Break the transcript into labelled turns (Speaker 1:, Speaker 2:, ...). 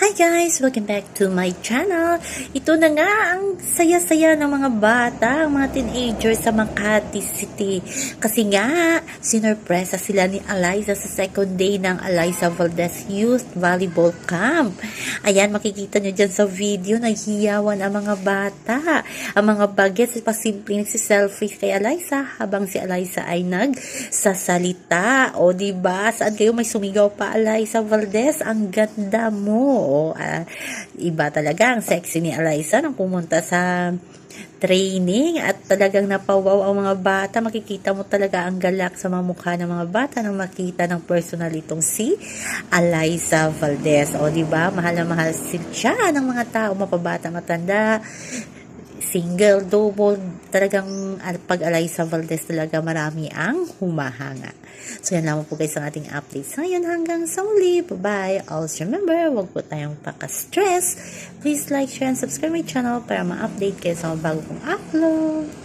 Speaker 1: Hi guys! Welcome back to my channel. Ito na nga ang saya-saya ng mga bata, ang mga teenagers sa Makati City. Kasi nga, sinurpresa sila ni Eliza sa second day ng Eliza Valdez Youth Volleyball Camp. Ayan, makikita nyo dyan sa video, naghiyawan ang mga bata. Ang mga bagets, pasimple nagsiselfie kay Eliza habang si Eliza ay nagsasalita. O, diba? Saan kayo may sumigaw pa, Eliza Valdez? Ang ganda mo. O, ah, iba talaga ang sexy ni Eliza nang pumunta sa training at talagang napawaw ang mga bata. Makikita mo talaga ang galak sa mga mukha ng mga bata nang makita ng personal itong si Eliza Valdez. O, di ba? Mahal na mahal siya ng mga tao, mapabata, matanda single, double, talagang ah, pag Eliza Valdez talaga marami ang humahanga. So yan lamang po guys ang ating updates ngayon hanggang sa muli. Bye-bye. Also remember, huwag po tayong paka-stress. Please like, share, and subscribe my channel para ma-update kayo sa mga bago kong upload.